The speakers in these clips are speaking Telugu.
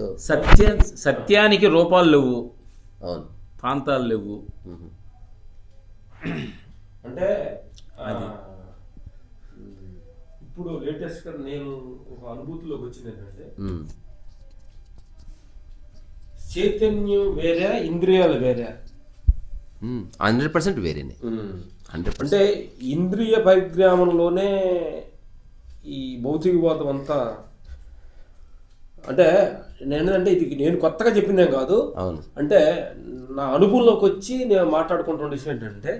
సో సత్య సత్యానికి రూపాలు లేవు. అవును. ప్రాంతాలు లేవు. అంటే ఆ, ఇప్పుడు లేటెస్ట్గా నేను ఒక అనుభూతిలోకి వచ్చింది ఏంటంటే. చైతన్యం వేరే ఇంద్రియాలు వేరే. Hundred percent వేరేనే. Hundred percent. అంటే ఇంద్రియ పరిగ్రామంలోనే ఈ భౌతికవాదం అంతా అంటే నేనంటే ఇది నేను కొత్తగా చెప్పిందేం కాదు. అవును. అంటే నా అనుభవంలోకి వచ్చి నేను మాట్లాడుకుంటున్న విషయం ఏంటంటే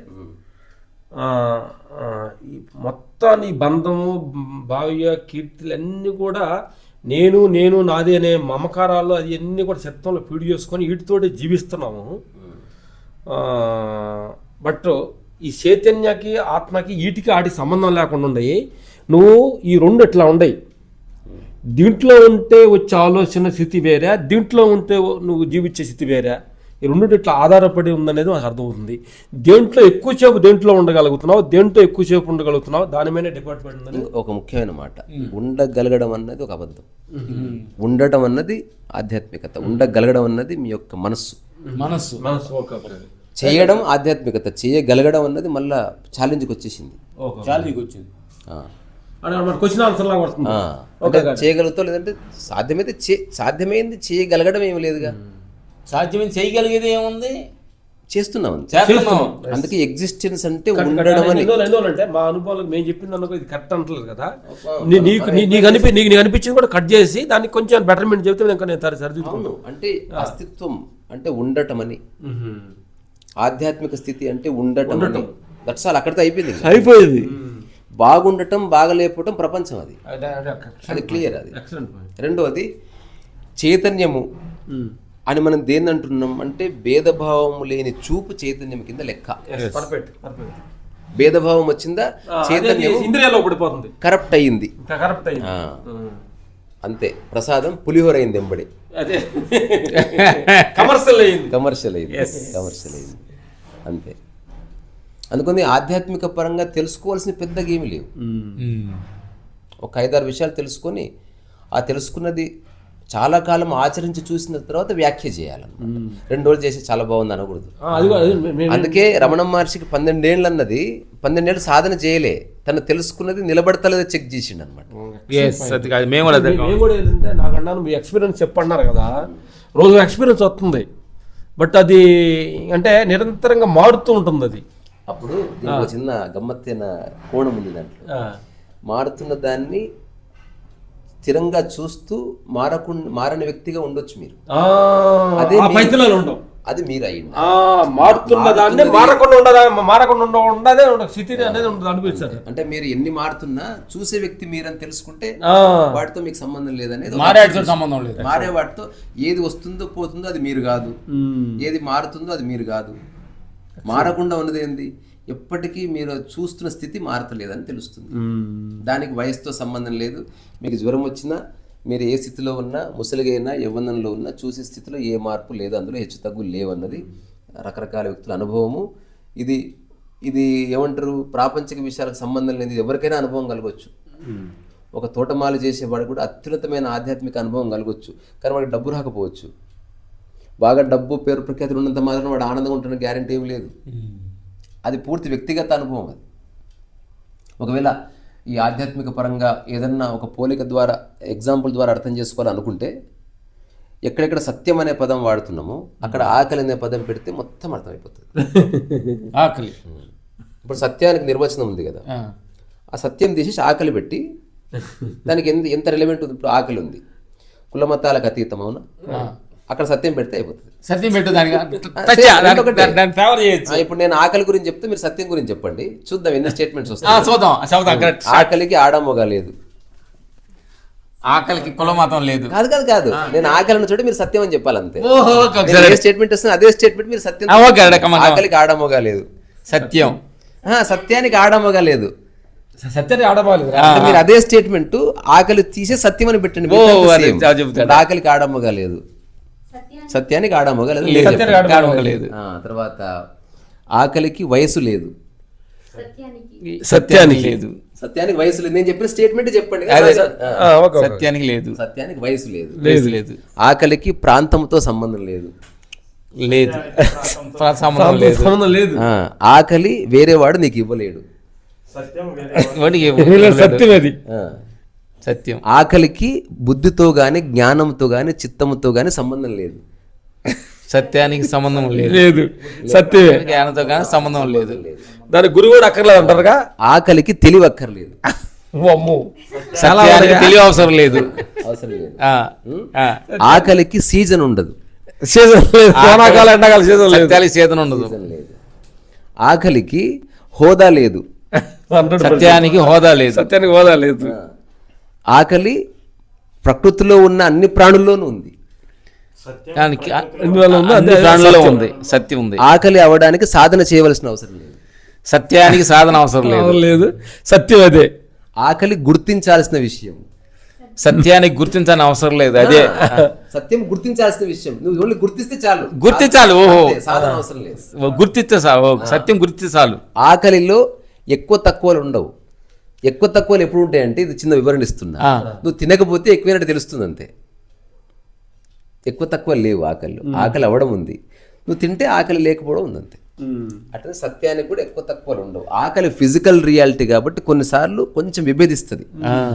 మొత్తాన్ని బంధము భావ్య కీర్తులు అన్నీ కూడా నేను నేను నాది అనే మమకారాలు అది అన్నీ కూడా చిత్తంలో పీడి చేసుకొని వీటితోటి జీవిస్తున్నాము. బట్ ఈ చైతన్యకి ఆత్మకి వీటికి ఆటి సంబంధం లేకుండా ఉన్నాయి నువ్వు ఈ రెండు ఇట్లా ఉండయి. దీంట్లో ఉంటే వచ్చే ఆలోచన స్థితి వేరే దీంట్లో ఉంటే నువ్వు జీవించే స్థితి వేరే. ఈ రెండు ఇట్లా ఆధారపడి ఉందనేది నాకు అర్థమవుతుంది. దేంట్లో ఎక్కువసేపు దేంట్లో ఉండగలుగుతున్నావు దేంట్లో ఎక్కువసేపు ఉండగలుగుతున్నావు దాని మీద డిపార్ట్మెంట్ ఒక ముఖ్యమైన మాట. ఉండగలగడం అన్నది ఒక అబద్ధం. ఉండటం అన్నది ఆధ్యాత్మికత. ఉండగలగడం అన్నది మీ యొక్క మనస్సు. మనస్సు. మనసు ఒక చేయడం ఆధ్యాత్మికత. చేయగలగడం అన్నది మళ్ళా ఛాలెంజ్కి వచ్చేసింది. చాలీకి వచ్చింది. క్వశ్చన్ ఆన్సర్ లాగా వస్తుంది. చేయగలుగుతావు లేదంటే సాధ్యమైతే చే సాధ్యమైంది చేయగలగడం ఏమి లేదుగా. సాధ్యమైన చేయగలిగేది ఏముంది? చేస్తున్నాం అందుకే ఎగ్జిస్టెన్స్ అంటే ఉండడం అని అంటే మా అనుభవాలకు మేము చెప్పింది అనుకో ఇది కరెక్ట్ అంటలేదు కదా. నీ- నీకు నీ- నీకు అనిపి నీకు నీకు అనిపించింది కూడా కట్ చేసి దానికి కొంచెం బెటర్మెంట్ చెప్తే నేను నేను సరి సరిదిద్దుకుంటాను అవును. అంటే అస్తిత్వం అంటే ఉండటం అని ఆధ్యాత్మిక స్థితి అంటే ఉండటం. దట్స్ ఆల్ అక్కడితో అయిపోయింది ఇంకా. అయిపోయింది. బాగుండటం బాగలేకపోవటం ప్రపంచం అది. అది క్లియర్ అది రెండవది చైతన్యము. అని మనం దేన్ని అంటున్నాం అంటే భేదభావం లేని చూపు చైతన్యం కింద లెక్క. పర్ఫెక్ట్ పర్ఫెక్ట్ భేదభావం వచ్చిందా? చైతన్యం ఇంద్రియాలో పడిపోతుంది కరప్ట్ అయ్యింది. ఆ, అంతే ప్రసాదం పులిహోర అయింది ఎంబడి అదే. కమర్షియల్ అయింది కమర్షియల్ అయింది కమర్షియల్ అయింది అంతే. అందుకని ఆధ్యాత్మిక పరంగా తెలుసుకోవాల్సిన పెద్దగా ఏమీ లేవు. ఒక ఐదారు విషయాలు తెలుసుకొని ఆ తెలుసుకున్నది చాలా కాలం ఆచరించి చూసిన తర్వాత వ్యాఖ్య చేయాలన్నమాట. రెండు రోజులు చేసి చాలా బాగుంది అనకూడదు. అందుకే రమణ మహర్షికి పన్నెండేళ్ళు అన్నది పన్నెండేళ్ళు సాధన చేయలే. తను తెలుసుకున్నది నిలబడతలేదో చెక్ చేసిండు అనమాట మేము కూడా ఏంటంటే నాకు మీ ఎక్స్పీరియన్స్ చెప్పన్నారు కదా. రోజు ఎక్స్పీరియన్స్ వస్తుంది. బట్ అది అంటే నిరంతరంగా మారుతూ ఉంటుంది అది అప్పుడు దీనికి ఒక చిన్న గమ్మత్తైన కోణం ఉంది దాంట్లో. మారుతున్న దాన్ని స్థిరంగా చూస్తూ మారకుండా మారని వ్యక్తిగా ఉండొచ్చు మీరు. ఆ, అదే అది మీరు అయ్యింది. ఆ, మారుతున్న దాన్ని మారకుండా ఉండదా మారకుండా ఉండ ఉండదే స్థితి అనేది అనిపిస్తారు అంటే మీరు ఎన్ని మారుతున్నా చూసే వ్యక్తి మీరని తెలుసుకుంటే ఆ, వాటితో మీకు సంబంధం లేదనేది మారేడుతో సంబంధం లేదు. మారే వాటితో ఏది వస్తుందో పోతుందో అది మీరు కాదు. ఏది మారుతుందో అది మీరు కాదు. మారకుండా ఉన్నది ఏంది? ఎప్పటికీ మీరు చూస్తున్న స్థితి మారతలేదని తెలుస్తుంది. దానికి వయసుతో సంబంధం లేదు. మీకు జ్వరం వచ్చినా మీరు ఏ స్థితిలో ఉన్నా ముసలిగైనా యవ్వనంలో ఉన్నా చూసే స్థితిలో ఏ మార్పు లేదు. అందులో హెచ్చు తగ్గులు లేవన్నది రకరకాల వ్యక్తుల అనుభవము. ఇది ఇది ఏమంటారు? ప్రాపంచిక విషయాలకు సంబంధం లేని ఎవరికైనా అనుభవం కలగవచ్చు ఒక తోటమాలి చేసేవాడు కూడా అత్యున్నతమైన ఆధ్యాత్మిక అనుభవం కలగవచ్చు కానీ వాడికి డబ్బు రాకపోవచ్చు. బాగా డబ్బు పేరు ప్రఖ్యాతులు ఉన్నంత మాత్రం వాడు ఆనందంగా ఉంటున్న గ్యారంటీ ఏం లేదు. అది పూర్తి వ్యక్తిగత అనుభవం అది. ఒకవేళ ఈ ఆధ్యాత్మిక పరంగా ఏదన్నా ఒక పోలిక ద్వారా ఎగ్జాంపుల్ ద్వారా అర్థం చేసుకోవాలనుకుంటే ఎక్కడెక్కడ సత్యం అనే పదం వాడుతున్నామో అక్కడ ఆకలి అనే పదం పెడితే మొత్తం అర్థమైపోతుంది. ఆకలి. ఇప్పుడు సత్యానికి నిర్వచనం ఉంది కదా. ఆ. సత్యం తీసేసి ఆకలి పెట్టి దానికి ఎంత ఎంత రిలవెంట్ ఉంది? ఇప్పుడు ఆకలి ఉంది. కుల మతాలకు అతీతం అవునా అక్కడ సత్యం పెడితే అయిపోతుంది. సత్యం పెట్టు దానికి. ఫేవర్ చేయొచ్చు. ఇప్పుడు నేను ఆకలి గురించి చెప్తే మీరు సత్యం గురించి చెప్పండి. చూద్దాం ఎన్ని స్టేట్మెంట్స్ వస్తాయి. చూద్దాం. ఆకలికి ఆడమొగ లేదు. ఆకలికి కుల మతం లేదు. కాదు కాదు కాదు. నేను ఆకలి అన్న చోట మీరు సత్యం అని చెప్పాలి అంతే. ఏ స్టేట్మెంట్ వస్తుంది అదే స్టేట్మెంట్ మీరు సత్యం. ఆకలికి ఆడమొగ లేదు. సత్యం. సత్యానికి ఆడమొగ లేదు. సత్యాన్ని మీరు అదే స్టేట్మెంట్ ఆకలి తీసే సత్యం అని పెట్టండి. ఆకలికి ఆడమొగ లేదు. సత్యానికి ఆడమొగ లేదు లేదు, తర్వాత ఆకలికి వయసు లేదు. సత్యానికి సత్యానికి లేదు. సత్యానికి వయసు లేదు. నేను చెప్పిన స్టేట్మెంట్ చెప్పండి. సత్యానికి లేదు. సత్యానికి వయసు లేదు. లేదు లేదు. ఆకలికి ప్రాంతంతో సంబంధం లేదు. లేదు. సంబంధం లేదు. సంబంధం లేదు. ఆ, ఆకలి వేరేవాడు నీకు ఇవ్వలేడు. సత్యం అది. ఆ. సత్యం. ఆకలికి బుద్ధితో గాని జ్ఞానంతో గాని చిత్తముతో గాని సంబంధం లేదు. సత్యానికి సంబంధం లేదు. లేదు. సత్యమే. జ్ఞానంతో కానీ సంబంధం లేదు. దాని గురువు కూడా అక్కర్లేదు అంటారుగా? ఆకలికి తెలివి అక్కర్లేదు అమ్ము సత్యానికి తెలియ అవసరం లేదు. అవసరం లేదు. ఆ, ఆ. ఆకలికి సీజన్ ఉండదు. సీజన్ లేదు. వానాకాలం ఎండాకాలం సీజన్ లేదు. సత్యానికి ఉండదు. సీజన్ లేదు. ఆకలికి హోదా లేదు. సత్యానికి హోదా లేదు. సత్యానికి హోదా లేదు. ఆకలి ప్రకృతిలో ఉన్న అన్ని ప్రాణుల్లోనూ ఉంది. దానికి ఉంది, అన్ని సత్యం. ఉంది సత్యం ఉంది. ఆకలి అవ్వడానికి సాధన చేయవలసిన అవసరం లేదు. సత్యానికి సాధన అవసరం లేదు. అవసరం లేదు. సత్యం అదే. ఆకలి గుర్తించాల్సిన విషయం. సత్యానికి గుర్తించాలని అవసరం లేదు అదే. సత్యం గుర్తించాల్సిన విషయం. నువ్వు ఓన్లీ గుర్తిస్తే చాలు. గుర్తించాలి ఓహో. సాధన అవసరం లేదు. గుర్తిస్తే సత్యం గుర్తిస్తే చాలు. ఆకలిలో ఎక్కువ తక్కువలు ఉండవు. ఎక్కువ తక్కువలు ఎప్పుడు ఉంటాయంటే ఇది చిన్న వివరణ ఇస్తున్నా. నువ్వు తినకపోతే ఎక్కువైనట్టు తెలుస్తుంది అంతే ఎక్కువ తక్కువ లేవు ఆకలిలో. ఆకలి అవ్వడం ఉంది. నువ్వు తింటే ఆకలి లేకపోవడం ఉంది అంతే అట్లా సత్యానికి కూడా ఎక్కువ తక్కువలు ఉండవు. ఆకలి ఫిజికల్ రియాలిటీ కాబట్టి కొన్నిసార్లు కొంచెం విభేదిస్తుంది.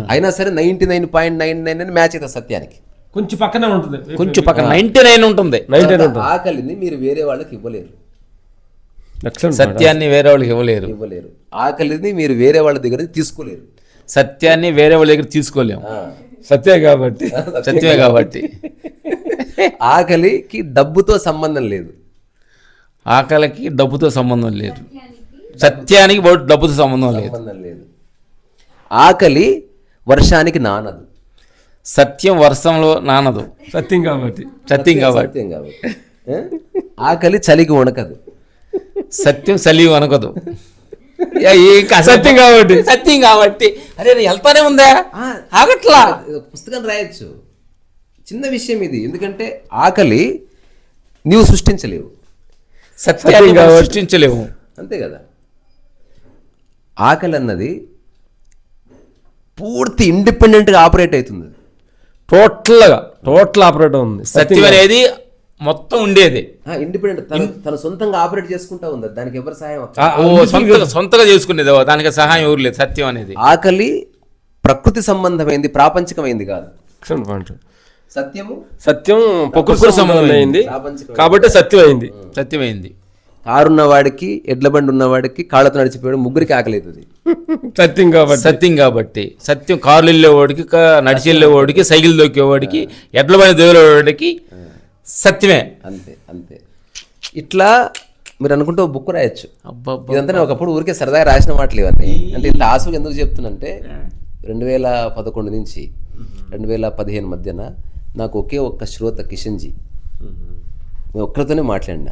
అయినా సరే ninety nine point nine nine అని మ్యాచ్ అవుతుంది సత్యానికి. కొంచెం పక్కనే ఉంటుంది. కొంచెం పక్కన నైన్టీ నైన్ ఉంటుంది. ఆకలిని మీరు వేరే వాళ్ళకి ఇవ్వలేరు. సత్యాన్ని వేరే వాళ్ళకి ఇవ్వలేరు. ఇవ్వలేరు. ఆకలిని మీరు వేరే వాళ్ళ దగ్గర తీసుకోలేరు. సత్యాన్ని వేరే వాళ్ళ దగ్గర తీసుకోలేము. సత్యం కాబట్టి. సత్యమే కాబట్టి. ఆకలికి డబ్బుతో సంబంధం లేదు. ఆకలికి డబ్బుతో సంబంధం లేదు. సత్యానికి డబ్బుతో సంబంధం లేదు. సంబంధం లేదు. ఆకలి వర్షానికి నానదు. సత్యం వర్షంలో నానదు. సత్యం కాబట్టి. సత్యం కాబట్టి. సత్యం కాబట్టి? ఆకలి చలికి వణకదు. సత్యం చలి అనకదు యా, ఏం కాదు. సత్యం కాబట్టి. సత్యం కాబట్టి. అరే నేను వెళ్తానే ఉందా? ఆగట్లా. పుస్తకం రాయొచ్చు. చిన్న విషయం ఇది. ఎందుకంటే ఆకలి నీవు సృష్టించలేవు. సత్యాన్ని. సృష్టించలేము అంతే కదా. ఆకలి అన్నది పూర్తి ఇండిపెండెంట్గా ఆపరేట్ అవుతుంది. టోటల్గా టోటల్ ఆపరేటర్ ఉంది సత్యం అనేది మొత్తం ఉండేది. ఇండిపెండెంట్. తన తన సొంతంగా ఆపరేట్ చేసుకుంటా ఉంది. దానికి ఎవరి సహాయం సొంతగా సొంతగా చేసుకునేది దానికి సహాయం ఎవరు లేదు? సత్యం అనేది. ఆకలి ప్రకృతి సంబంధమైంది ప్రాపంచికమైంది కాదు. సత్యము? సత్యం ప్రకృతి సంబంధం అయింది. కాబట్టి సత్యం అయింది సత్యమైంది. కారున్న వాడికి ఎడ్ల బండి ఉన్నవాడికి కాళ్ళతో నడిచిపోయాడు ముగ్గురికి ఆకలి అవుతుంది సత్యం కాబట్టి. సత్యం కాబట్టి. సత్యం కార్లు వెళ్ళేవాడికి నడిచి వెళ్ళేవాడికి సైకిల్ దొక్కేవాడికి ఎడ్ల బండి దొరికేవాడికి సత్యమే. అంతే అంతే. ఇట్లా మీరు అనుకుంటే ఒక బుక్ రాయొచ్చు. అబ్బబ్బా ఇదంతా ఒకప్పుడు ఊరికే సరదాగా రాసిన మాటలు ఇవన్నీ. అంటే ఇంత ఆశగా ఎందుకు చెప్తున్నంటే రెండు వేల పదకొండు నుంచి రెండు వేల పదిహేను మధ్యన నాకు ఒకే ఒక్క శ్రోత కిషన్జీ. నేను ఒక్కరితోనే మాట్లాడినా.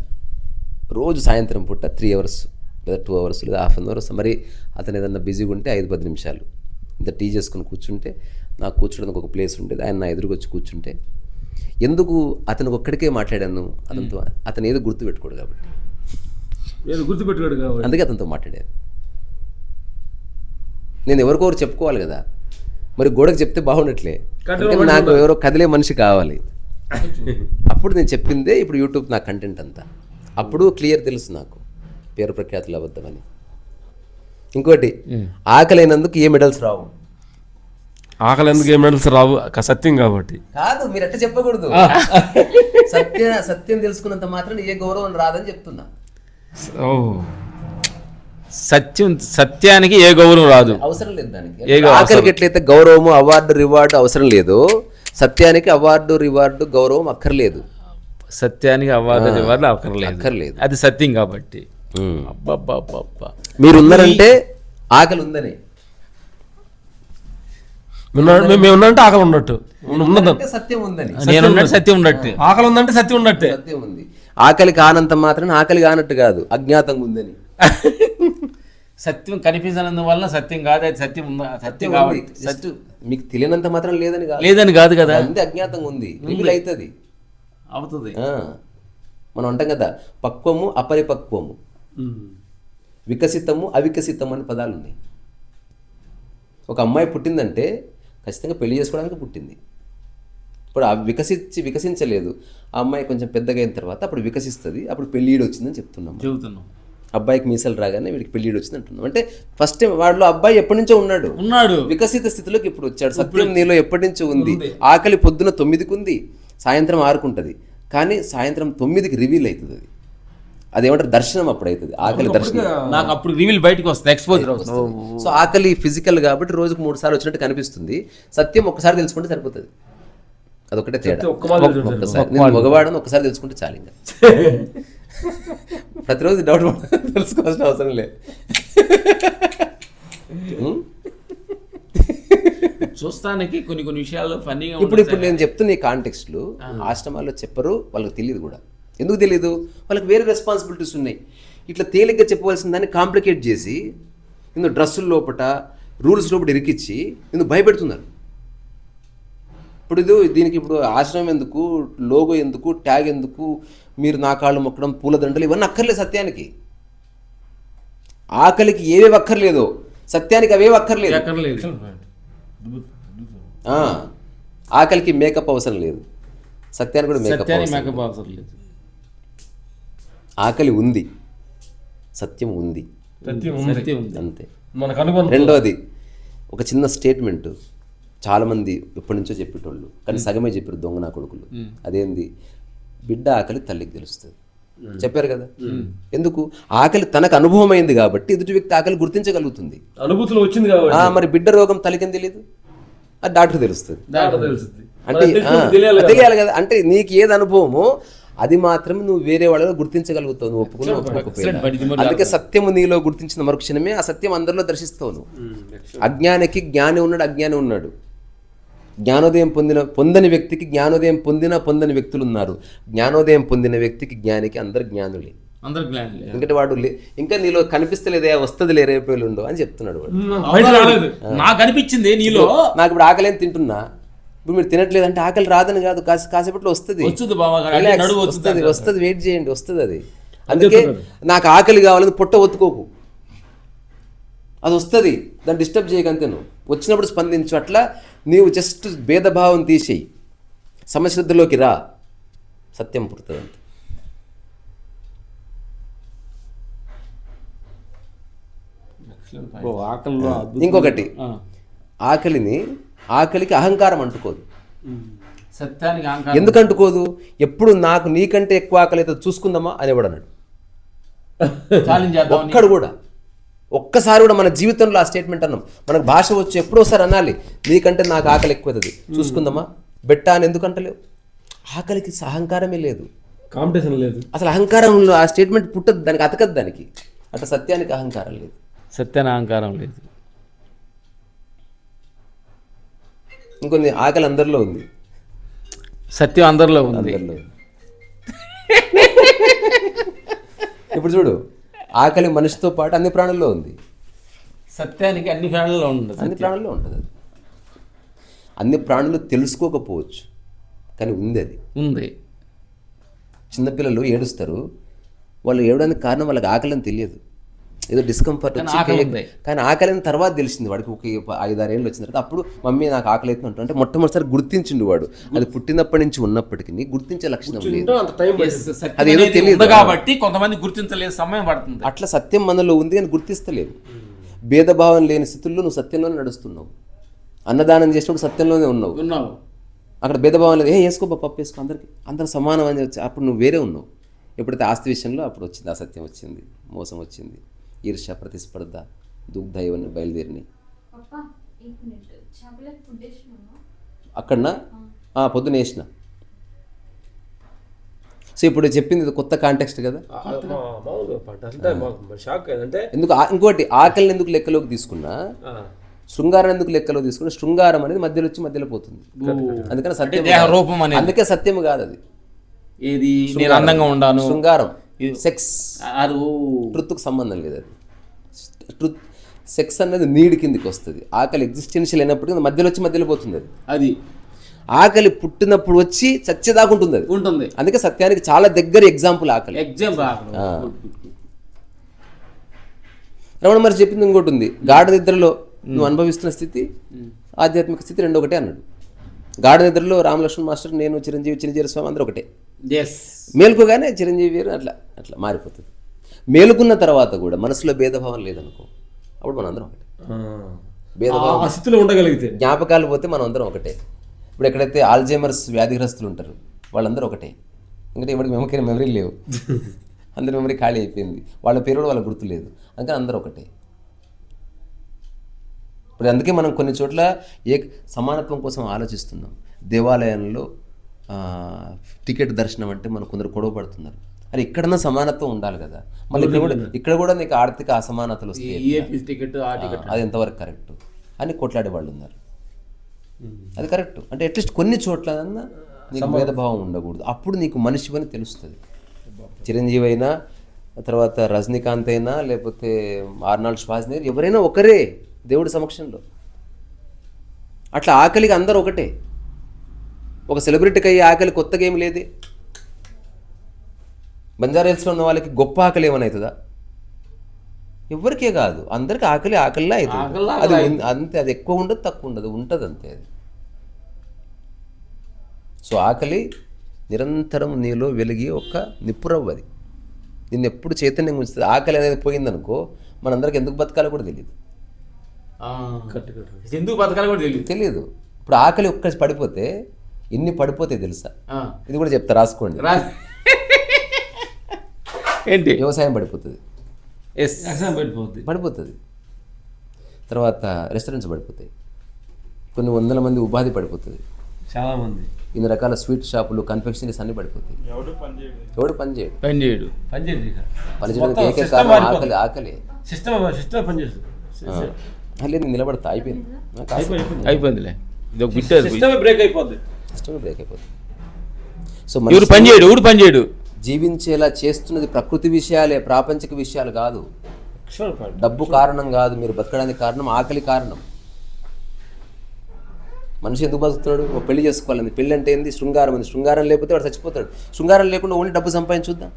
రోజు సాయంత్రం పూట త్రీ అవర్స్ లేదా టూ అవర్స్ లేదా హాఫ్ అన్ అవర్స్ మరి అతను ఏదన్నా బిజీగా ఉంటే ఐదు పది నిమిషాలు. ఇంత టీ చేసుకుని కూర్చుంటే నాకు కూర్చోడానికి ఒక ప్లేస్ ఉండేది. ఆయన నా ఎదురుగా వచ్చి కూర్చుంటే. ఎందుకు అతను ఒక్కడికే మాట్లాడాను? అతనితో అతను ఏదో గుర్తు పెట్టుకోడు కాబట్టి. గుర్తుపెట్టుకోడు కాబట్టి. అందుకే అతనితో మాట్లాడాను. నేను ఎవరికొకరు చెప్పుకోవాలి కదా. మరి గోడకు చెప్తే బాగుండట్లే. నాకు ఎవరో కదిలే మనిషి కావాలి. అప్పుడు నేను చెప్పిందే ఇప్పుడు యూట్యూబ్ నా కంటెంట్ అంతా. అప్పుడు క్లియర్ తెలుసు నాకు పేరు ప్రఖ్యాతులు అబద్ధమని. ఇంకోటి ఆకలైనందుకు ఏ మెడల్స్ రావు? ఆకలి ఎందుకు ఏ మెడల్స్ రావు? క- సత్యం కాబట్టి. కాదు మీరు అట్ట చెప్పకూడదు. సత్య సత్యం తెలుసుకున్నంత మాత్రం ఏ గౌరవం రాదని చెప్తున్నా. ఓ. సత్యం సత్యానికి ఏ గౌరవం రాదు. అవసరం లేదు దానికి. ఆకలికి ఎట్లయితే గౌరవము అవార్డు రివార్డు అవసరం లేదు సత్యానికి అవార్డు రివార్డు గౌరవం అక్కర్లేదు. సత్యానికి అవ్వాలి రివార్డు అక్కర్లేదు. అక్కర్లేదు. అది సత్యం కాబట్టి. మీరు ఉన్నారంటే ఆకలి ఉందని మేము ఆకలి ఉన్నట్టు సత్యం ఉందని. నేనున్నట్టు సత్యం ఉన్నట్టు ఆకలి ఉందంటే సత్యం ఉన్నట్టే. సత్యం ఉంది ఆకలి కానంత మాత్రం ఆకలి కానట్టు కాదు అజ్ఞాతంగా ఉందని సత్యం కనిపించనందువల్ల సత్యం కాదు అది సత్యం ఉందా? సత్యం సత్యం కాబట్టి జస్ట్ మీకు తెలియనంత మాత్రం లేదని కాదు. లేదని కాదు కదా. ఉంది అజ్ఞాతంగా ఉంది. రివీల్ అవుతుంది. అవుతుంది. మనం అంటాం కదా పక్వము అపరిపక్వము. వికసితము అవికసితము అనే పదాలు ఉన్నాయి. ఒక అమ్మాయి పుట్టిందంటే ఖచ్చితంగా పెళ్ళి చేసుకోవడానికి పుట్టింది. ఇప్పుడు ఆ వికసించి వికసించలేదు. ఆ అమ్మాయి కొంచెం పెద్దగా అయిన తర్వాత అప్పుడు వికసిస్తుంది అప్పుడు పెళ్ళిడు వచ్చిందని చెప్తున్నాం చెబుతున్నాం. అబ్బాయికి మీసలు రాగానే వీడికి పెళ్ళిడు వచ్చింది అంటున్నాం అంటే ఫస్ట్ టైం వాడిలో అబ్బాయి ఎప్పటి నుంచో ఉన్నాడు. ఉన్నాడు. వికసిత స్థితిలోకి ఇప్పుడు వచ్చాడు. సత్యం నీలో ఎప్పటి నుంచో ఉంది? ఆకలి పొద్దున తొమ్మిదికి ఉంది. సాయంత్రం ఆరుకుంటది. కానీ సాయంత్రం తొమ్మిదికి రివీల్ అవుతుంది అది. అదేమంటారు? దర్శనం అప్పుడు అవుతుంది ఆకలి దర్శనం. నాకు అప్పుడు రివీల్ బయటకు వస్తుంది. ఎక్స్పోజర్ అవుతుంది. సో ఆకలి ఫిజికల్ కాబట్టి రోజుకు మూడు సార్లు వచ్చినట్టు కనిపిస్తుంది. సత్యం ఒక్కసారి తెలుసుకుంటే సరిపోతుంది. అదొకటే తేడా. ఒక్కసారి. నేను మగవాడని ఒక్కసారి తెలుసుకుంటే చాలు ఇంకా. ప్రతిరోజు డౌట్ తెలుసుకోవాల్సిన అవసరం లేదు? చూస్తానికి కొన్ని కొన్ని విషయాల్లో ఫన్నీగా ఇప్పుడు ఇప్పుడు నేను చెప్తున్న ఈ కాంటెక్స్ట్లు ఆశ్రమాల్లో చెప్పరు వాళ్ళకి తెలియదు కూడా. ఎందుకు తెలియదు వాళ్ళకి వేరే రెస్పాన్సిబిలిటీస్ ఉన్నాయి. ఇట్లా తేలిగ్గా చెప్పవలసిన దాన్ని కాంప్లికేట్ చేసి ఇందులో డ్రెస్సుల లోపట రూల్స్ లోపల ఇరికిచ్చి ఇందుకు భయపెడుతున్నారు. ఇప్పుడు ఇది దీనికి ఇప్పుడు ఆశ్రమం ఎందుకు లోగో ఎందుకు ట్యాగ్ ఎందుకు మీరు నా కాళ్ళు మొక్కడం పూలదండలు ఇవన్నీ అక్కర్లేదు సత్యానికి. ఆకలికి ఏవేవి అక్కర్లేదో సత్యానికి అవేవి అక్కర్లేదు ఆకలికి మేకప్ అవసరం లేదు. సత్యానికి కూడా మేకప్ అవసరం మేకప్ అవసరం లేదు. ఆకలి ఉంది. సత్యం ఉంది. అంతే. రెండోది ఒక చిన్న స్టేట్మెంట్. చాలామంది ఎప్పటి నుంచో చెప్పేటోళ్ళు. కానీ సగమే చెప్పారు దొంగ నా కొడుకులు. అదేంది? బిడ్డ ఆకలి తల్లికి తెలుస్తుంది. చెప్పారు కదా? ఎందుకు? ఆకలి తనకు అనుభవం అయింది కాబట్టి ఎదుటి వ్యక్తి ఆకలి గుర్తించగలుగుతుంది. అనుభూతిలో వచ్చింది కాబట్టి. మరి బిడ్డ రోగం తల్లికి తెలియదు అది డాక్టర్ తెలుస్తుంది. అంటే తెలియాలి కదా. అంటే నీకు ఏది అనుభవమో అది మాత్రం నువ్వు వేరే వాళ్ళలో గుర్తించగలుగుతావు నువ్వు ఒప్పుకుని ఒప్పుకోకపోయినా. అందుకే సత్యము నీలో గుర్తించిన మరుక్షణమే ఆ సత్యం అందరిలో దర్శిస్తావు నువ్వు. అజ్ఞానికి జ్ఞాని ఉన్నాడు అజ్ఞాని ఉన్నాడు. జ్ఞానోదయం పొందిన పొందని వ్యక్తికి జ్ఞానోదయం పొందిన పొందని వ్యక్తులు ఉన్నారు జ్ఞానోదయం పొందిన వ్యక్తికి జ్ఞానికి అందరు జ్ఞానులే. అందరికి గ్లాండ్ ఎందుకంటే వాడు ఇంకా నీలో కనిపిస్తలేదే వస్తుంది లే రేపు ఎల్లుండో అని చెప్తున్నాడు వాడు. నాకు అనిపించింది నీలో. నాకు ఇప్పుడు ఆకలేని తింటున్నా. ఇప్పుడు మీరు తినట్లేదు అంటే ఆకలి రాదని కాదు కాసే కాసేపట్లో వస్తుంది. వస్తుంది వస్తుంది వెయిట్ చేయండి వస్తుంది అది. అందుకే నాకు ఆకలి కావాలని పొట్ట ఒత్తుకోకు. అది వస్తుంది దాన్ని డిస్టర్బ్ చేయకంతే నువ్వు వచ్చినప్పుడు స్పందించు అట్లా నీవు జస్ట్ భేదభావం తీసేయి. సమశ్రద్ధలోకి రా. సత్యం పుడుతుంది. ఇంకొకటి. ఆకలిని ఆకలికి అహంకారం అంటుకోదు. సత్యానికి ఎందుకు అంటుకోదు? ఎప్పుడు నాకు నీకంటే ఎక్కువ ఆకలి అయితే చూసుకుందామా అనేవాడు అన్నాడు ఒక్కడు కూడా. ఒక్కసారి కూడా మన జీవితంలో ఆ స్టేట్మెంట్ అన్నాం. మనకు భాష వచ్చి ఎప్పుడో ఒకసారి అనాలి. నీకంటే నాకు ఆకలి ఎక్కువది చూసుకుందామా? బెట్ట అని ఎందుకు అంటలేవు? ఆకలికి అహంకారమే లేదు. కాంపిటీషన్ లేదు. అసలు అహంకారంలో ఆ స్టేట్మెంట్ పుట్టదు. దానికి అతకదు దానికి. అట్లా సత్యానికి అహంకారం లేదు. సత్యాన్ని అహంకారం లేదు. ఇంకొన్ని ఆకలి అందరిలో ఉంది. సత్యం అందరిలో ఉంది. అందరిలో ఉంది. ఇప్పుడు చూడు. ఆకలి మనిషితో పాటు అన్ని ప్రాణుల్లో ఉంది. సత్యానికి అన్ని ఫ్యాన్లలో ఉండదు. అన్ని ప్రాణుల్లో ఉంటుంది అది. అన్ని ప్రాణులు తెలుసుకోకపోవచ్చు కానీ ఉంది అది. ఉంది. చిన్నపిల్లలు ఏడుస్తారు. వాళ్ళు ఏడడానికి కారణం వాళ్ళకి ఆకలిని తెలియదు. ఏదో డిస్కంఫర్ట్ కానీ వచ్చి. కానీ ఆకలిని తర్వాత తెలిసింది వాడికి ఒక ఐదారు ఏళ్ళు వచ్చిన తర్వాత. అప్పుడు మమ్మీ నాకు ఆకలి అవుతుంది అంటే మొట్టమొదటిసారి గుర్తించిండు వాడు. అది పుట్టినప్పటి నుంచి ఉన్నప్పటికీ గుర్తించే లక్షణం లేదు. అది ఏదో తెలియదు. ఉంది కాబట్టి కొంతమంది గుర్తించలేదు సమయం పడుతుంది. అట్లా సత్యం మనలో ఉంది అని గుర్తిస్తలేవు భేదభావం లేని స్థితుల్లో నువ్వు సత్యంలోనే నడుస్తున్నావు. అన్నదానం చేసినప్పుడు సత్యంలోనే ఉన్నావు. ఉన్నావు. అక్కడ భేదభావం లేదు. ఏ వేసుకో పప్పు వేసుకో అందరికి. అందరూ సమానం అని వచ్చి అప్పుడు నువ్వు వేరే ఉన్నావు. ఎప్పుడైతే ఆస్తి విషయంలో అప్పుడు వచ్చింది అసత్యం వచ్చింది మోసం వచ్చింది. ఈర్ష ప్రతిస్పర్ధ దుగ్ధైవన్ని బయలుదేరిని. అక్కడనా? పొద్దున వేసిన. సో ఇప్పుడు చెప్పింది కొత్త కాంటెక్స్ట్ కదా? ఎందుకు ఇంకోటి ఆకలిని ఎందుకు లెక్కలోకి తీసుకున్నా? శృంగారం ఎందుకు లెక్కలో తీసుకున్నా? శృంగారం అనేది మధ్యలో వచ్చి మధ్యలో పోతుంది. అందుకని సత్యం రూపం అందుకే సత్యం కాదు అది. ఏది అందంగా ఉండాలి శృంగారం. సెక్స్ ఓ, ట్రుత్కు సంబంధం లేదు అది. ట్రుత్ సెక్స్ అనేది నీడ్ కిందికి వస్తుంది. ఆకలి ఎగ్జిస్టెన్షియల్ అయినప్పటికీ మధ్యలో వచ్చి మధ్యలో పోతుంది అది. అది. ఆకలి పుట్టినప్పుడు వచ్చి చచ్చేదాకుంటుంది అది. ఉంటుంది. అందుకే సత్యానికి చాలా దగ్గర ఎగ్జాంపుల్ ఆకలి. ఆ. రమణ మరి చెప్పింది ఇంకోటి ఉంది. గాఢ నిద్రలో నువ్వు అనుభవిస్తున్న స్థితి ఆధ్యాత్మిక స్థితి రెండు ఒకటే అన్నాడు. గాఢ నిద్రలో రామలక్ష్మణ్ మాస్టర్ నేను చిరంజీవి చిరంజీవి స్వామి అందరూ ఒకటే. మేలుకోగానే చిరంజీవి వేరు అట్లా అట్లా మారిపోతుంది. మేలుకున్న తర్వాత కూడా మనసులో భేదభావం లేదనుకో అప్పుడు మనం అందరం ఒకటే. భేదభావం స్థితిలో ఉండగలిగితే. జ్ఞాపకాలు పోతే మనం అందరం ఒకటే. ఇప్పుడు ఎక్కడైతే ఆల్జైమర్స్ వ్యాధిగ్రస్తులు ఉంటారు వాళ్ళందరూ ఒకటే. ఎందుకంటే ఎవరికి మెమరీ మెమరీ లేవు. అందరి మెమరీ ఖాళీ అయిపోయింది. వాళ్ళ పేరు కూడా వాళ్ళకి గుర్తు లేదు. అందుకని అందరూ ఒకటే. ఇప్పుడు అందుకే మనం కొన్ని చోట్ల ఏ సమానత్వం కోసం ఆలోచిస్తున్నాం. దేవాలయంలో టికెట్ దర్శనం అంటే మనం కొందరు గొడవ పడుతున్నారు. అరే ఇక్కడన్నా సమానత్వం ఉండాలి కదా. మళ్ళీ ఇక్కడ కూడా ఇక్కడ కూడా నీకు ఆర్థిక అసమానతలు వస్తాయి టికెట్ అది ఎంతవరకు కరెక్ట్? అని కొట్లాడే వాళ్ళు ఉన్నారు. అది కరెక్ట్. అంటే అట్లీస్ట్ కొన్ని చోట్ల నీకు భేదభావం ఉండకూడదు. అప్పుడు నీకు మనిషి అని తెలుస్తుంది. చిరంజీవి అయినా తర్వాత రజనీకాంత్ అయినా లేకపోతే ఆర్నాల్డ్ శ్వాజ్నేర్ ఎవరైనా ఒకరే దేవుడి సమక్షంలో. అట్లా ఆకలికి అందరూ ఒకటే ఒక సెలబ్రిటీకి అయ్యే ఆకలి కొత్తగా ఏమి లేదే? బంజారా హిల్స్లో ఉన్న వాళ్ళకి గొప్ప ఆకలి ఏమైనా అవుతుందా ఎవరికే కాదు. అందరికి ఆకలి ఆకలిలా అవుతుంది. అది అంతే అది ఎక్కువ ఉండదు తక్కువ ఉండదు ఉంటుంది అంతే అది. సో ఆకలి నిరంతరం నీలో వెలిగి ఒక నిప్పురవ్వ అది. నిన్ను ఎప్పుడు చైతన్యం ఉంచుతుంది. ఆకలి అనేది పోయిందనుకో మనందరికి ఎందుకు బతకాలో కూడా తెలియదు ఎందుకు బతకాలి కూడా తెలియదు తెలియదు ఇప్పుడు ఆకలి ఒక్క పడిపోతే ఎన్ని పడిపోతాయి తెలుసా. ఇది కూడా చెప్తా రాసుకోండి. ఏంటి? వ్యవసాయం పడిపోతుంది. ఎస్ ఎగ్జామ్ పెట్టిపోద్ది పడిపోతుంది. తర్వాత రెస్టారెంట్స్ పడిపోతాయి. కొన్ని వందల మంది ఉపాధి పడిపోతుంది. చాలా మంది ఇన్ని రకాల స్వీట్ షాపులు కన్ఫెక్షనరీస్ అన్ని పడిపోతాయి. ఎవడు పని చేయడు. పని చేయడు. పని చేయండి. పని చేయడానికి కారణం. ఆకలి ఆకలి. సిస్టమ్ సిస్టమ్ పనిచేస్తుంది లేదు నిలబడతా అయిపోయింది. అయిపోయిందిలే. ఇది బ్రేక్ అయిపోద్ది. సిస్టమ్ బ్రేక్ అయిపోతుంది. సో ఎవరు మనిషి పని చేయడు ఊడు పని చేయడు? జీవించేలా చేస్తున్నది ప్రకృతి విషయాలే ప్రాపంచిక విషయాలు కాదు. డబ్బు కారణం కాదు మీరు బతకడానికి కారణం ఆకలి కారణం. మనిషి ఎందుకు బతుకుతున్నాడు? ఓ పెళ్ళి చేసుకోవాలని పెళ్ళి అంటే ఏంది? శృంగారం ఉంది శృంగారం లేకపోతే వాడు చచ్చిపోతాడు. శృంగారం లేకుండా ఓన్లీ డబ్బు సంపాదించుద్దాం?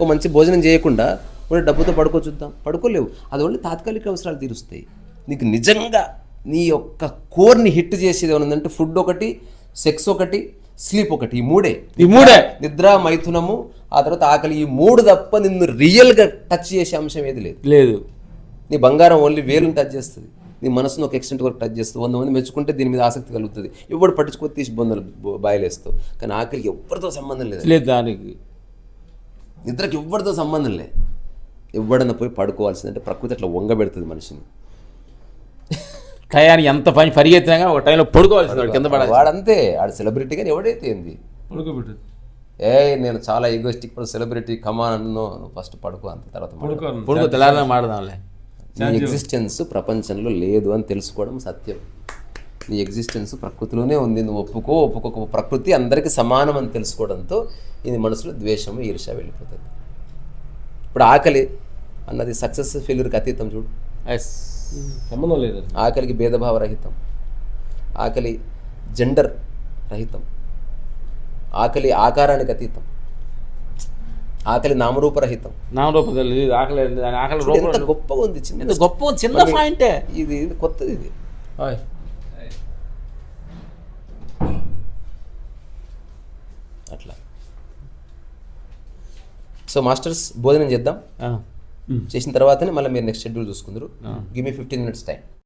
ఓ మంచి భోజనం చేయకుండా ఓన్లీ డబ్బుతో పడుకో చూద్దాం పడుకోలేవు. అది ఓన్లీ తాత్కాలిక అవసరాలు తీరుస్తాయి. నీకు నిజంగా నీ యొక్క కోర్ని హిట్ చేసేది ఏమైనా ఉందంటే ఫుడ్ ఒకటి సెక్స్ ఒకటి స్లీప్ ఒకటి ఈ మూడే. ఈ మూడే. నిద్ర మైథునము ఆ తర్వాత ఆకలి ఈ మూడు తప్ప నిన్ను రియల్గా టచ్ చేసే అంశం ఏది లేదు. లేదు. నీ బంగారం ఓన్లీ వేలుని టచ్ చేస్తుంది. నీ మనసును ఒక ఎక్స్టెంట్ వరకు టచ్ చేస్తుంది. వంద మంది మెచ్చుకుంటే దీని మీద ఆసక్తి కలుగుతుంది. ఎవడు పట్టించుకొని తీసి బొందలు బాయిలేస్తావు. కానీ ఆకలికి ఎవరితో సంబంధం లేదు. లేదు దానికి. నిద్రకి ఎవరితో సంబంధం లేదు. ఎవడన్నా పోయి పడుకోవాల్సిందంటే ప్రకృతి అట్లా వంగబెడుతుంది మనిషిని. టయానికి ఎంత పని పరిగెత్తినా ఒక టైంలో పడుకోవాల్సింది వాడు కింద పడాలి వాడంతే ఆడు సెలబ్రిటీ కానీ ఎవడైతే ఏంది పడుకోబెట్టదు ఏ నేను చాలా ఈగోస్టిక్ సెలబ్రిటీ కమాన్ అన్ను నువ్వు ఫస్ట్ పడుకో అంత తర్వాత పడుకో తెల్లారనే మాడదాంలే నీ ఎగ్జిస్టెన్స్ ప్రపంచంలో లేదు అని తెలుసుకోవడం సత్యం. నీ ఎగ్జిస్టెన్స్ ప్రకృతిలోనే ఉంది నువ్వు ఒప్పుకో ఒప్పుకోక ప్రకృతి అందరికీ సమానం అని తెలుసుకోవడంతో ఇది మనసులో ద్వేషము ఈర్ష వెళ్ళిపోతుంది. ఇప్పుడు ఆకలి అన్నది సక్సెస్ ఫెయిల్యూర్కి అతీతం చూడు. ఎస్ సంబంధం లేదు. ఆకలికి భేదభావ రహితం ఆకలి జెండర్ రహితం. ఆకలి ఆకారానికి అతీతం. ఆకలి నామరూపరహితం. నామరూపం ఆకలి రూపం గొప్పగా ఉంది చిన్న గొప్ప చిన్న పాయింటే ఇది ఇది కొత్తది ఇది. అట్లా. సో మాస్టర్స్ భోజనం చేద్దాం. ఆ. చేసిన తర్వాతనే మళ్ళీ మీరు next schedule చూసుకుందరు. Give me fifteen minutes time